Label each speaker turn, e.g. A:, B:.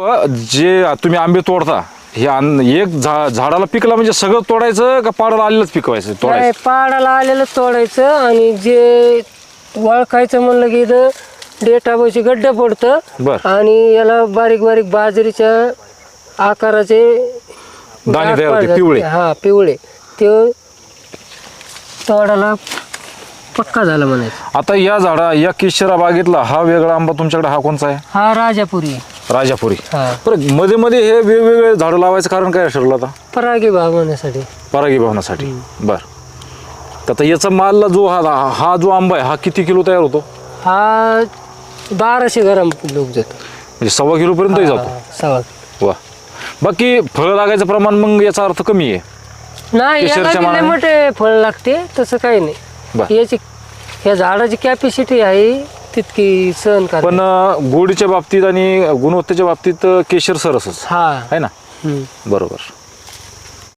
A: जे तुम्ही आंबे तोडता हे आन- एक झा झाडाला पिकला म्हणजे सगळं तोडायचं का पाडाला आलेलंच पिकवायचं
B: नाही
A: तोडायचं
B: पाडाला आलेलं तोडायचं आणि जे वळखायचं म्हणलं की इथं डेटाबाची गड्डे पडतं.
A: बर.
B: आणि याला बारीक बारीक बाजरीच्या आकाराचे
A: दाणे तयार होते. पिवळे.
B: हा पिवळे. ते तोडाला पक्का झाला म्हणायचं.
A: आता या झाडा या केशरा बागेतला हा वेगळा आंबा तुमच्याकडे हा कोणचा आहे?
B: हा राजापुरी.
A: राजापुरी.
B: हा.
A: बरं मध्ये मध्ये हे वेगवेगळे झाडं लावायचं कारण काय ठरलं आता?
B: परागी भाग होण्यासाठी.
A: परागी भवनासाठी बर. तर आता याचा मालला जो हा हा जो आंबा आहे हा किती किलो तयार होतो?
B: हा बाराशे ग्राम लोक जातो
A: म्हणजे सव्वा किलो पर्यंतही जातो.
B: सवा
A: वा. बाकी फळं लागायचं प्रमाण मग याचा अर्थ कमी आहे.
B: नाही याला
A: केशरच्या
B: बी लय
A: मानाने?
B: मोठे फळ लागते तसं काही
A: बर.
B: नाही याची या झाडाची कॅपॅसिटी आहे तितकी सहन कर
A: पण गोडीच्या बाबतीत आणि गुणवत्तेच्या बाबतीत केशर सरसच.
B: हा.
A: आहे ना. बरोबर.